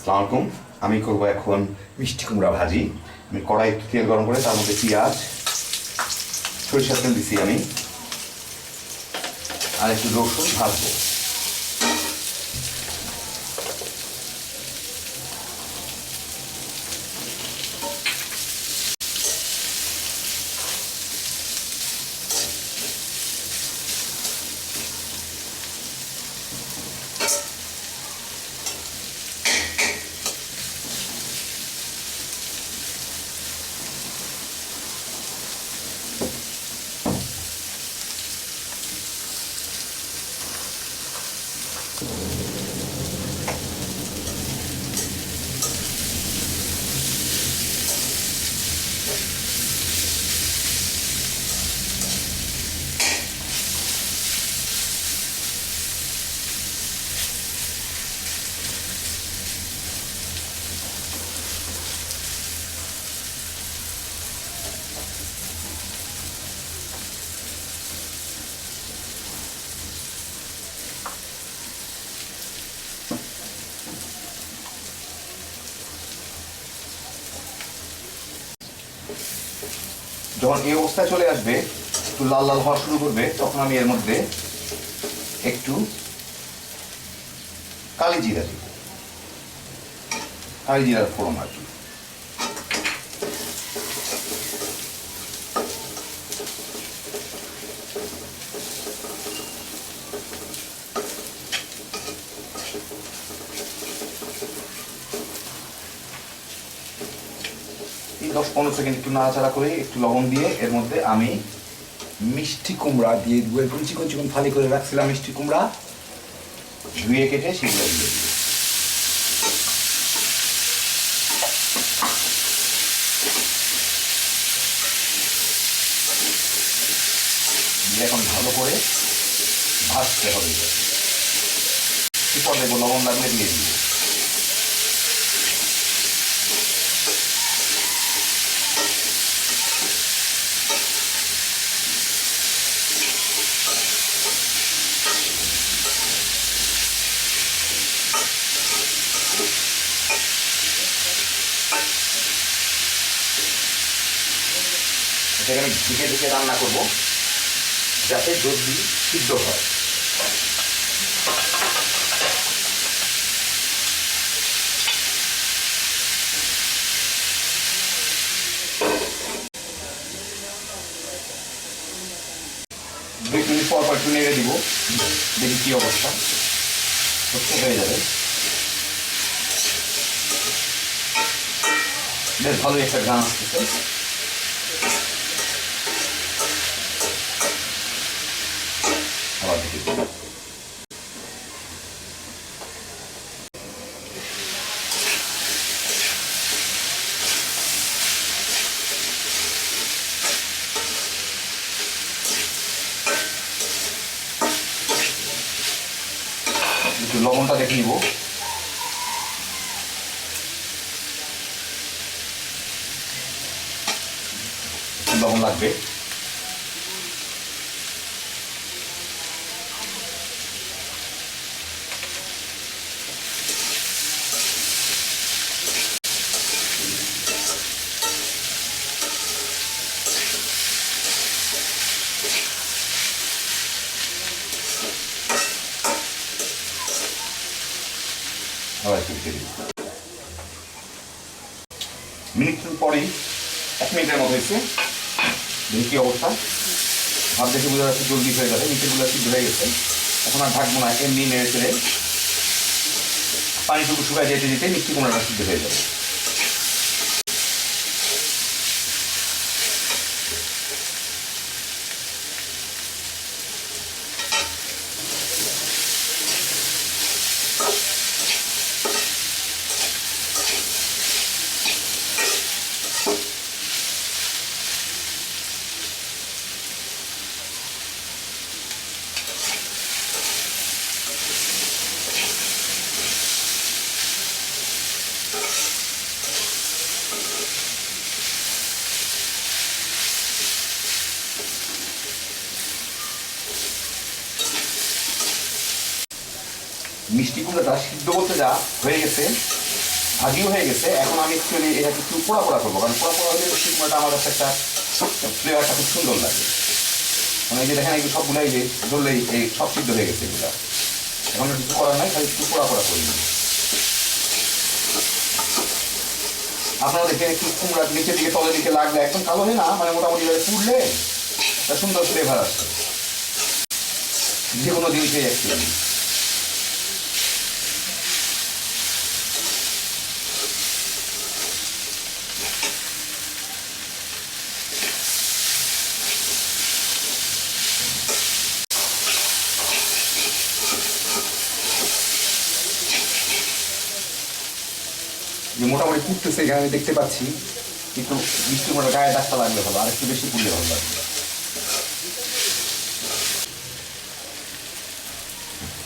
আসসালামু আলাইকুম। আমি করব এখন মিষ্টি কুমড়া ভাজি। আমি কড়াই তেল গরম করে তার মধ্যে পেঁয়াজ, সরিষার তেল দিছি আমি। আর একটু রসুন ভাজবো। যখন এই অবস্থায় চলে আসবে, একটু লাল লাল হওয়া শুরু করবে, তখন আমি এর মধ্যে একটু কালি জিরা দিব। কালি জিরার ফোড়ন আর কি। দশ পনেরো সেকেন্ড একটু নাড়াচাড়া করে একটু লবণ দিয়ে এর মধ্যে আমি মিষ্টি কুমড়া দিয়ে দেবো। এরকম চিকন চিকন ফালি করে রাখছিলাম মিষ্টি কুমড়া। ধুয়ে কেটে সেগুলো দিয়ে দিব। এখন ভালো করে ভাজতে হবে। কি পর লবণ লাগলে দিয়ে দিব। আমি ঢেকে ঢেকে রান্না করব, যাতে জলদি সিদ্ধ হয়। দুই মিনিট পর পর একটু নেড়ে দিব, দেখি কি অবস্থা। হয়ে যাবে। বেশ ভালোই একটা গান আসতেছে আবার দেখি একটু দেখে নিব লবণ লাগবে মিনিট পরেই এক মিনিটের মতো হয়েছে। দেখি অবস্থা। ভাত দেখে বোঝা যাচ্ছে জলদি হয়ে গেছে নিচেগুলো সিদ্ধ হয়ে গেছে। এখন আর ঢাকবো না এমনি নেড়ে চেড়ে পানিটুকু শুকায় যেতে যেতে মিষ্টি কুমড়াটা সিদ্ধ হয়ে যাবে। মিষ্টি কুমড়াটা সিদ্ধ করতে যা হয়ে গেছে, ভাজিও হয়ে গেছে। এখন আমি অ্যাকচুয়ালি এটা একটু পোড়া পোড়া করব, কারণ পোড়া পোড়া হলে মিষ্টি আমার কাছে একটা ফ্লেভারটা খুব সুন্দর লাগে। মানে এই যে দেখেন, এই সবগুলো এই যে ধরলেই এই সব সিদ্ধ হয়ে গেছে এগুলো। এখন কিছু করার নাই, খালি একটু পোড়া পোড়া করি আপনারা দেখেন, একটু কুমড়া নিচের দিকে, তলের দিকে লাগলে একদম কালো হয় না মানে মোটামুটি পুড়লে একটা সুন্দর ফ্লেভার আসে। যে কোনো জিনিসেই অ্যাকচুয়ালি যে মোটামুটি পুড়তেছে এখানে আমি দেখতে পাচ্ছি, কিন্তু মিষ্টি মোটা গায়ে ডাক্তার লাগলে ভালো আর একটু বেশি পুড়লে ভালো লাগবে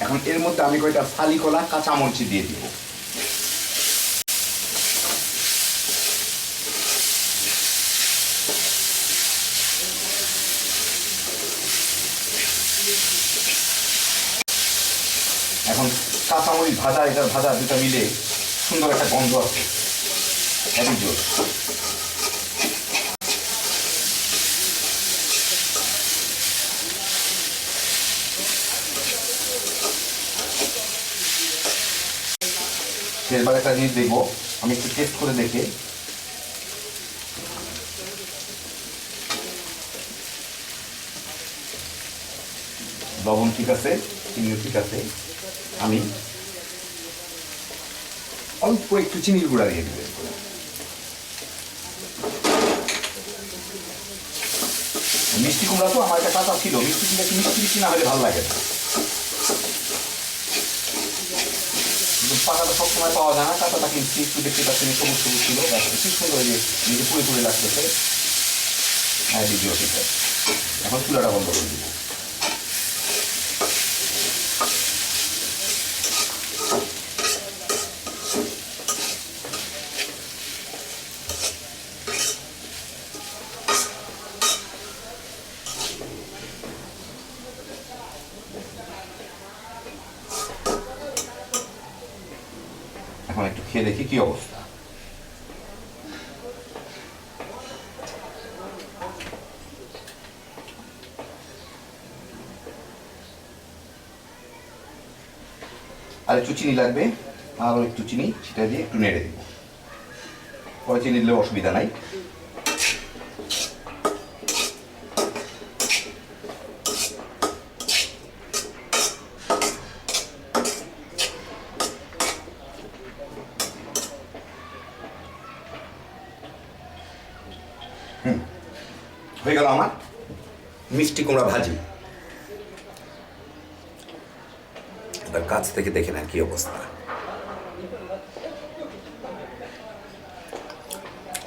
এখন এর মধ্যে আমি কয়টা ফালি কলা, কাঁচা মরিচি দিয়ে দিব। এখন কাঁচামরিচ ভাজা, এটা ভাজা দুটা মিলে সুন্দর একটা গন্ধ আছে জোর এবার একটা জিনিস দেখব। আমি একটু টেস্ট করে দেখে। লবণ ঠিক আছে, চিনিও ঠিক আছে। আমি অল্প একটু চিনির গুঁড়া দিয়ে দেবে মিষ্টি কুমড়া তো আমার একটা কাঁচা ছিল, মিষ্টি কুমড়া একটু মিষ্টি মিষ্টি না হলে ভালো লাগে না। কিন্তু পাকাটা সবসময় পাওয়া যায় না কাঁচাটা কিনছি একটু দেখতে পাচ্ছেন সবুজ সবুজ ছিল। কি সুন্দর যে নিজে পুড়ে পুড়ে লাগতেছে। হ্যাঁ দ্বিতীয় আছে এখন চুলাটা বন্ধ করে দিব। এখন একটু খেয়ে দেখি কি অবস্থা। আর একটু চিনি লাগবে আরও একটু চিনি, সেটা দিয়ে একটু নেড়ে দেবো। পরে চিনি দিলে অসুবিধা নাই। হয়ে গেল আমার মিষ্টি কুমড়া ভাজি। এবার কাছ থেকে দেখে নেন কি অবস্থা।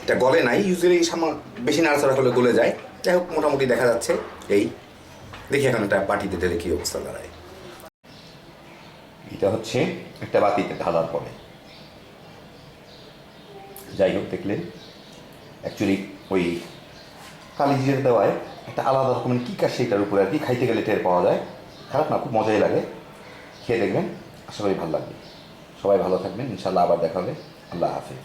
এটা গলে নাই ইউজুয়ালি সামা বেশি নাড়াচাড়া হলে গলে যায়। যাই হোক, মোটামুটি দেখা যাচ্ছে এই। দেখি এখন একটা বাটিতে ঢেলে কি অবস্থা দাঁড়ায়। এটা হচ্ছে একটা বাতিতে ঢালার পরে। যাই হোক, দেখলেন। অ্যাকচুয়ালি ওই কালি দেওয়ায় একটা আলাদা রকমের কী কাজ সেটার উপরে আর কি, খাইতে গেলে টের পাওয়া যায়। খারাপ না, খুব মজাই লাগে। খেয়ে দেখবেন, আশা করি ভালো লাগবে। সবাই ভালো থাকবেন ইনশাল্লাহ আবার দেখা হবে। আল্লাহ হাফিজ।